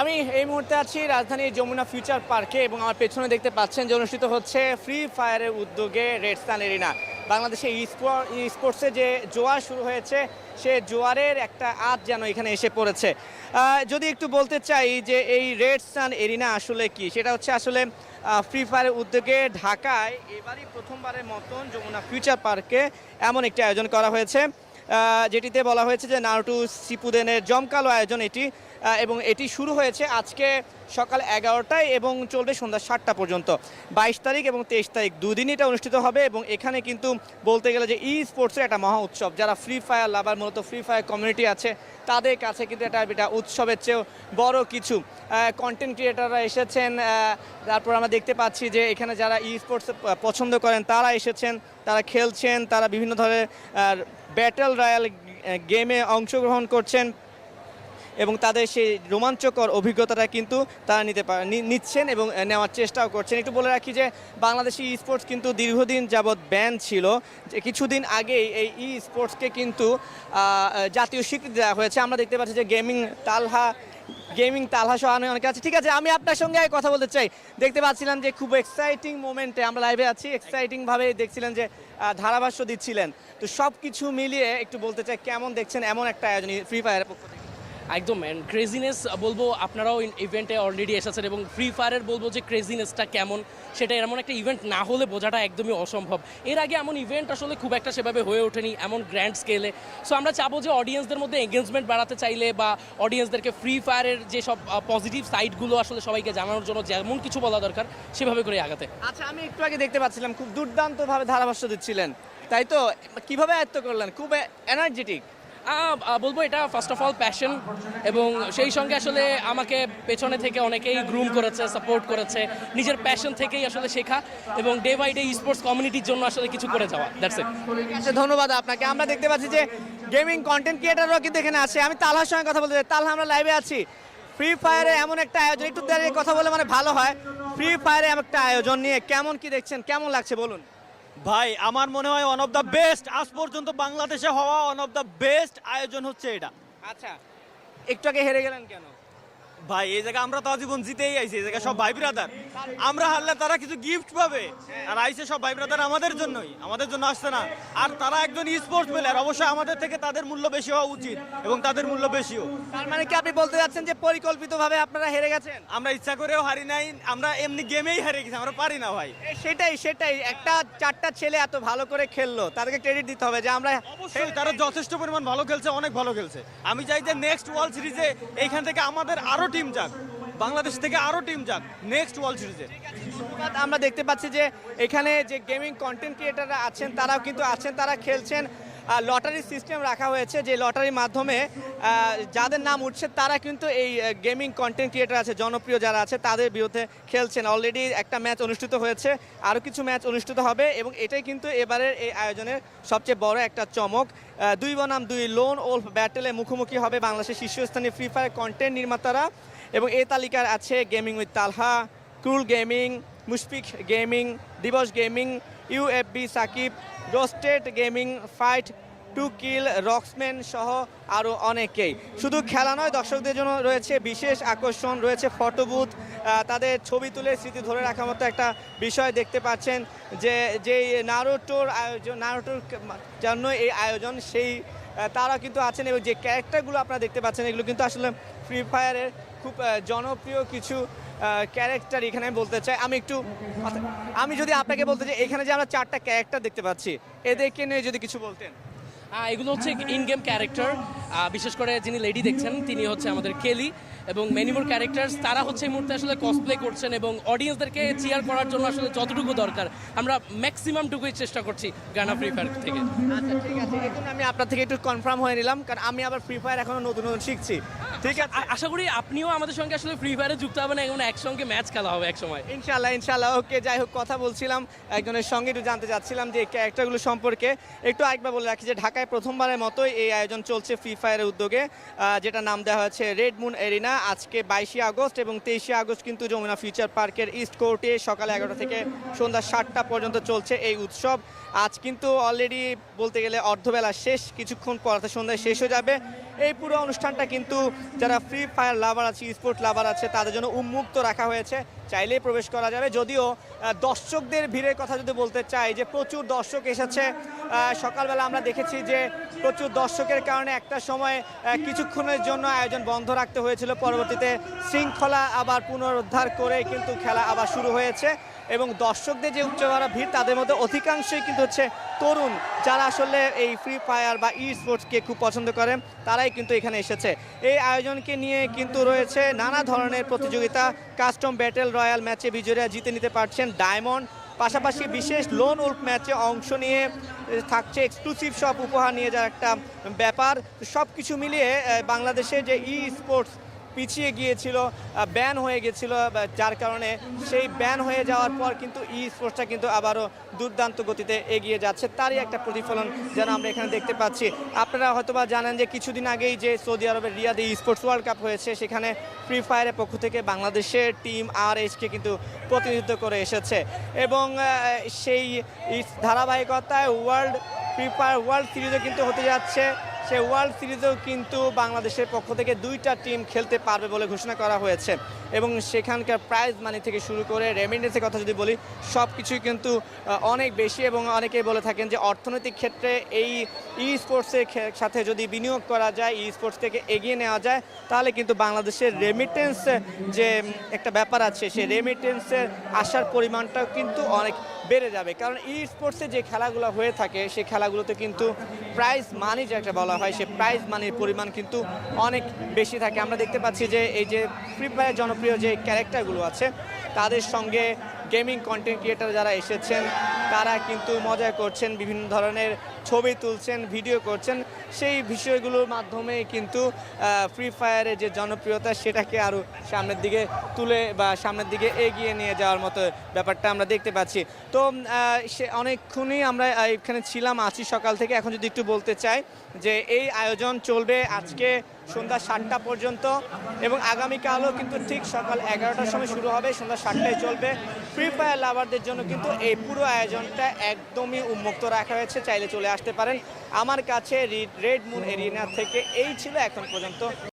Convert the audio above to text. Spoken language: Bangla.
আমি এই মুহূর্তে আছি রাজধানীর যমুনা ফিউচার পার্কে এবং আমার পেছনে দেখতে পাচ্ছেন যে অনুষ্ঠিত হচ্ছে ফ্রি ফায়ারের উদ্যোগে রেড সান এরিনা। বাংলাদেশে স্পোর্টসে যে জোয়ার শুরু হয়েছে, সে জোয়ারের একটা আজ যেন এখানে এসে পড়েছে। যদি একটু বলতে চাই যে এই রেড সান এরিনা আসলে কি? সেটা হচ্ছে আসলে ফ্রি ফায়ারের উদ্যোগে ঢাকায় এবারই প্রথমবারের মতন যমুনা ফিউচার পার্কে এমন একটি আয়োজন করা হয়েছে। যেটিতে বলা হয়েছে যে নারুটু সিপুদেনের জমকালো আয়োজন এটি এবং এটি শুরু হয়েছে আজকে সকাল এগারোটায় এবং চলবে সন্ধ্যা সাতটা পর্যন্ত। বাইশ তারিখ এবং তেইশ তারিখ দুদিনই এটা অনুষ্ঠিত হবে এবং এখানে কিন্তু বলতে গেলে যে ই স্পোর্টসের একটা মহা উৎসব। যারা ফ্রি ফায়ার লাভার মূলত ফ্রি ফায়ার কমিউনিটি আছে, তাদের কাছে কিন্তু এটা এটা উৎসবের চেয়েও বড় কিছু। কন্টেন্ট ক্রিয়েটাররা এসেছেন তারপর আমরা দেখতে পাচ্ছি যে এখানে যারা ই স্পোর্টস পছন্দ করেন, তারা এসেছেন। তারা খেলছেন তারা বিভিন্ন ধরনের ব্যাটল রয়্যাল গেমে অংশগ্রহণ করছেন। এবং তাদের সেই রোমাঞ্চকর অভিজ্ঞতাটা কিন্তু তারা নিতে পারে নিচ্ছেন এবং নেওয়ার চেষ্টাও করছেন। একটু বলে রাখি যে, বাংলাদেশি ই স্পোর্টস কিন্তু দীর্ঘদিন যাবৎ ব্যান ছিল। যে কিছুদিন আগেই এই ই স্পোর্টসকে কিন্তু জাতীয় স্বীকৃতি দেওয়া হয়েছে। আমরা দেখতে পাচ্ছি যে গেমিং তালহা গেমিং তালহা সহ অনেক আছে। ঠিক আছে, আমি আপনার সঙ্গে কথা বলতে চাই। দেখতে পাচ্ছিলাম যে খুব এক্সাইটিং মোমেন্টে আমরা লাইভে আছি। এক্সাইটিং ভাবে দেখছিলেন যে ধারাভাষ্য দিচ্ছিলেন। তো সব কিছু মিলিয়ে একটু বলতে চাই, কেমন দেখছেন এমন একটা আয়োজন ফ্রি ফায়ারের পক্ষ থেকে? একদম ক্রেজিনেস বলব আপনারাও ইভেন্টে অলরেডি এসেছেন এবং ফ্রি ফায়ারের বলব যে ক্রেজিনেসটা কেমন, সেটা এমন একটা ইভেন্ট না হলে বোঝাটা একদমই অসম্ভব। এর আগে এমন ইভেন্ট আসলে খুব একটা সেভাবে হয়ে ওঠেনি, এমন গ্র্যান্ড স্কেলে সো আমরা চাবো যে অডিয়েন্সদের মধ্যে এঙ্গেজমেন্ট বাড়াতে চাইলে বা অডিয়েন্সদেরকে ফ্রি ফায়ারের যে সব পজিটিভ সাইডগুলো আসলে সবাইকে জানানোর জন্য যেমন কিছু বলা দরকার, সেভাবে করে আগাতে। আচ্ছা আমি একটু আগে দেখতে পাচ্ছিলাম, খুব দুর্দান্তভাবে ধারাভাষ্য দিচ্ছিলেন তাই তো? কীভাবে আয়ত্ত করলেন? খুব এনার্জেটিক বলব এটা ফার্স্ট অফ অল প্যাশন এবং সেই সঙ্গে আসলে আমাকে পেছনে থেকে অনেকেই গ্রুম করেছে সাপোর্ট করেছে, নিজের প্যাশন থেকেই আসলে শেখা এবং ডে বাই ডে স্পোর্টস কমিউনিটির জন্য আসলে কিছু করে যাওয়া দ্যাটস ইট ধন্যবাদ আপনাকে। আমরা দেখতে পাচ্ছি যে গেমিং কন্টেন্ট ক্রিয়েটাররাও কিন্তু এখানে আছে। আমি তালহার সঙ্গে কথা বলতে তালহা, আমরা লাইভে আছি। ফ্রি ফায়ারে এমন একটা আয়োজন, একটু দাঁড়িয়ে কথা বলে মানে ভালো হয়। ফ্রি ফায়ারে এমন একটা আয়োজন নিয়ে কেমন কি দেখছেন? কেমন লাগছে বলুন? ভাই, আমার মনে হয় ওয়ান অফ দ্য বেস্ট আজ পর্যন্ত বাংলাদেশে হওয়া ওয়ান অফ দ্য বেস্ট আয়োজন হচ্ছে এটা। আচ্ছা একটু আগে হেরে গেলেন কেন? ভাই এই জায়গায় আমরা তো আজীবন জিতেই আইছি এই জায়গায় সব ভাই ব্রাদার আমরা হারলে তারা কিছু গিফট পাবে। আর আইসে সব ভাই ব্রাদার আমাদের জন্যই আমাদের জন্য আসছে না। আর তারা একজন স্পোর্টস প্লেয়ার অবশ্যই আমাদের থেকে তাদের মূল্য বেশি হওয়া উচিত এবং তাদের মূল্য বেশিও। তার মানে কি আপনি বলতে যাচ্ছেন যে পরিকল্পিতভাবে আপনারা হেরে গেছেন? আমরা ইচ্ছা করেও হারি নাই আমরা এমনি গেমেই হারিয়ে গেছি আমরা পারি না ভাই। সেটাই সেটাই। একটা চারটা ছেলে এত ভালো করে খেললো তাদেরকে ক্রেডিট দিতে হবে যে আমরা অবশ্যই তারা যথেষ্ট পরিমাণ ভালো খেলছে অনেক ভালো খেলছে। আমি চাই যে নেক্সট ওয়ার্ল্ড সিরিজে এইখান থেকে আমাদের আরও টিম যাক, বাংলাদেশ থেকে আরও টিম যাক নেক্সট ওয়ার্ল্ড সিরিজে আমরা দেখতে পাচ্ছি যে এখানে যে গেমিং কন্টেন্ট ক্রিয়েটাররা আছেন, তারাও কিন্তু আছেন, তারা খেলছেন। লটারি সিস্টেম রাখা হয়েছে, যে লটারির মাধ্যমে যাদের নাম উঠছে তারা কিন্তু এই গেমিং কন্টেন্ট ক্রিয়েটার আছে, জনপ্রিয় যারা আছে, তাদের বিরুদ্ধে খেলছেন। অলরেডি একটা ম্যাচ অনুষ্ঠিত হয়েছে, আরও কিছু ম্যাচ অনুষ্ঠিত হবে এবং এটাই কিন্তু এবারের এই আয়োজনের সবচেয়ে বড় একটা চমক। দুই বনাম, দুই লোন ওল্ফ ব্যাটেলে মুখোমুখি হবে বাংলাদেশের শীর্ষস্থানীয় ফ্রি ফায়ার কন্টেন্ট নির্মাতারা এবং এই তালিকার আছে gaming with Talha ক্রুল gaming Mushfiq gaming Dibos gaming UFB Sakib, roasted gaming fight, to kill, Roxman সহ আরও অনেকেই। শুধু খেলা নয়, দর্শকদের জন্য রয়েছে বিশেষ আকর্ষণ, রয়েছে ফটোবুথ তাদের ছবি তুলে স্মৃতি ধরে রাখার মতো একটা বিষয় দেখতে পাচ্ছেন যে, যেই নারোটোর আয়োজন, নারোটোর জন্য এই আয়োজন, সেই তারা কিন্তু আছেন এবং যে ক্যারেক্টারগুলো আপনারা দেখতে পাচ্ছেন, এগুলো কিন্তু আসলে ফ্রি ফায়ারের খুব জনপ্রিয় কিছু ক্যারেক্টার এখানে আমি বলতে চাই আমি একটু আচ্ছা, আমি যদি আপনাকে বলতে চাই এখানে যে আমরা চারটা ক্যারেক্টার দেখতে পাচ্ছি এদেরকে নিয়ে যদি কিছু বলতেন। এগুলো হচ্ছে ইন গেম ক্যারেক্টার বিশেষ করে যিনি লেডি দেখছেন তিনি হচ্ছে আমাদের কেলি এবং মেনিমোর ক্যারেক্টার্স তারা হচ্ছে এই মুহূর্তে আসলে কসপ্লে করছেন এবং অডিয়েন্সদেরকে চেয়ার করার জন্য আসলে যতটুকু দরকার আমরা ম্যাক্সিমামটুকুই চেষ্টা করছি গানা ফ্রি ফায়ার থেকে। আচ্ছা ঠিক আছে এখন আমি আপনার থেকে একটু কনফার্ম হয়ে নিলাম কারণ আমি আবার ফ্রি ফায়ার এখনও নতুন নতুন শিখছি। ঠিক আছে। আশা করি আপনিও আমাদের সঙ্গে আসলে ফ্রি ফায়ারে যুক্ত হবেন এবং একসঙ্গে ম্যাচ খেলা হবে এক সময় ইনশাল্লাহ ইনশাল্লাহ ওকে যাই হোক কথা বলছিলাম একজনের সঙ্গে একটু জানতে চাচ্ছিলাম যে ক্যারেক্টারগুলো সম্পর্কে। একটু আরেকবার বলে রাখি যে ঢাকায় প্রথমবারের মতোই এই আয়োজন চলছে ফ্রি ফায়ারের উদ্যোগে। যেটা নাম দেওয়া হয়েছে রেড মুন এরিনা আজকে বাইশে আগস্ট এবং তেইশে আগস্ট কিন্তু যমুনা ফিউচার পার্কের ইস্ট কোর্টে সকাল এগারোটা থেকে সন্ধ্যা সাতটা পর্যন্ত চলছে এই উৎসব। আজ কিন্তু অলরেডি বলতে গেলে অর্ধবেলা শেষ কিছুক্ষণ পর অর্থাৎ সন্ধ্যায় শেষ হয়ে যাবে। এই পুরো অনুষ্ঠানটা কিন্তু যারা ফ্রি ফায়ার লাভার আছে স্পোর্ট লাভার আছে তাদের জন্য উন্মুক্ত রাখা হয়েছে। চাইলেই প্রবেশ করা যাবে। যদিও দর্শকদের ভিড়ের কথা যদি বলতে চাই যে প্রচুর দর্শক এসেছে সকালবেলা আমরা দেখেছি যে প্রচুর দর্শকের কারণে একটা সময় কিছুক্ষণের জন্য আয়োজন বন্ধ রাখতে হয়েছিল। পরবর্তীতে শৃঙ্খলা আবার পুনরুদ্ধার করে কিন্তু খেলা আবার শুরু হয়েছে এবং দর্শকদের যে উচ্চভারা ভিড়, তাদের মধ্যে অধিকাংশই কিন্তু হচ্ছে তরুণ, যারা আসলে এই ফ্রি ফায়ার বা ই স্পোর্টসকে খুব পছন্দ করেন তারাই কিন্তু এখানে এসেছে। এই আয়োজনকে নিয়ে কিন্তু রয়েছে নানা ধরনের প্রতিযোগিতা কাস্টম ব্যাটেল রয়্যাল ম্যাচে বিজয়ীরা জিতে নিতে পারছেন ডায়মন্ড। পাশাপাশি বিশেষ লোন উল্ফ ম্যাচে অংশ নিয়ে থাকছে এক্সক্লুসিভ সব উপহার নিয়ে যাওয়ার একটা ব্যাপার। সব কিছু মিলিয়ে বাংলাদেশে যে ই স্পোর্টস পিছিয়ে গিয়েছিল ব্যান হয়ে গেছিল যার কারণে সেই ব্যান হয়ে যাওয়ার পর কিন্তু ই স্পোর্টসটা কিন্তু আবারও দুর্দান্ত গতিতে এগিয়ে যাচ্ছে। তারই একটা প্রতিফলন যেন আমরা এখানে দেখতে পাচ্ছি। আপনারা হয়তোবা জানেন যে কিছুদিন আগেই যে সৌদি আরবের রিয়াদে স্পোর্টস ওয়ার্ল্ড কাপ হয়েছে, সেখানে ফ্রি ফায়ারের পক্ষ থেকে বাংলাদেশের টিম আর এইচকে কিন্তু প্রতিনিধিত্ব করে এসেছে। এবং সেই ধারাবাহিকতায় ওয়ার্ল্ড ফ্রি ফায়ার ওয়ার্ল্ড সিরিজও কিন্তু হতে যাচ্ছে। সে ওয়ার্ল্ড সিরিজেও কিন্তু বাংলাদেশের পক্ষ থেকে দুইটা টিম খেলতে পারবে বলে ঘোষণা করা হয়েছে। এবং সেখানকার প্রাইজ মানি থেকে শুরু করে রেমিডেন্সের কথা যদি বলি সব কিছুই কিন্তু অনেক বেশি এবং অনেকেই বলে থাকেন যে অর্থনৈতিক ক্ষেত্রে এই ই স্পোর্টসের সাথে যদি বিনিয়োগ করা যায় ই স্পোর্টস থেকে এগিয়ে নেওয়া যায়, তাহলে কিন্তু বাংলাদেশের রেমিটেন্স যে একটা ব্যাপার আছে, সেই রেমিটেন্সের আসার পরিমাণটাও কিন্তু অনেক বেড়ে যাবে। কারণ ই স্পোর্টসে যে খেলাগুলো হয়ে থাকে সেই খেলাগুলোতে কিন্তু প্রাইজ মানি যেটা বলা হয়, সে প্রাইজ মানির পরিমাণ কিন্তু অনেক বেশি থাকে। আমরা দেখতে পাচ্ছি যে এই যে ফ্রি ফায়ার জনপ্রিয় যে ক্যারেক্টারগুলো আছে, তাদের সঙ্গে গেমিং কন্টেন্ট ক্রিয়েটার যারা এসেছেন, তারা কিন্তু মজা করছেন বিভিন্ন ধরনের ছবি তুলছেন, ভিডিও করছেন, সেই বিষয়গুলোর মাধ্যমে কিন্তু ফ্রি ফায়ারের যে জনপ্রিয়তা, সেটাকে আরও সামনের দিকে তুলে বা সামনের দিকে এগিয়ে নিয়ে যাওয়ার মতো ব্যাপারটা আমরা দেখতে পাচ্ছি। তো সে অনেকক্ষণই আমরা এখানে ছিলাম, আছি সকাল থেকে। এখন যদি একটু বলতে চাই যে এই আয়োজন চলবে আজকে সন্ধ্যা সাতটা পর্যন্ত এবং আগামীকালও কিন্তু ঠিক সকাল এগারোটার সময় শুরু হবে, সন্ধ্যা সাতটায় চলবে। ফ্রি ফায়ার লাভারদের জন্য কিন্তু এই পুরো আয়োজনটা একদমই উন্মুক্ত রাখা হয়েছে। চাইলে চলে আসতে পারেন। আমার কাছে রেড মুন এরিনা থেকে এই ছিল এখন পর্যন্ত।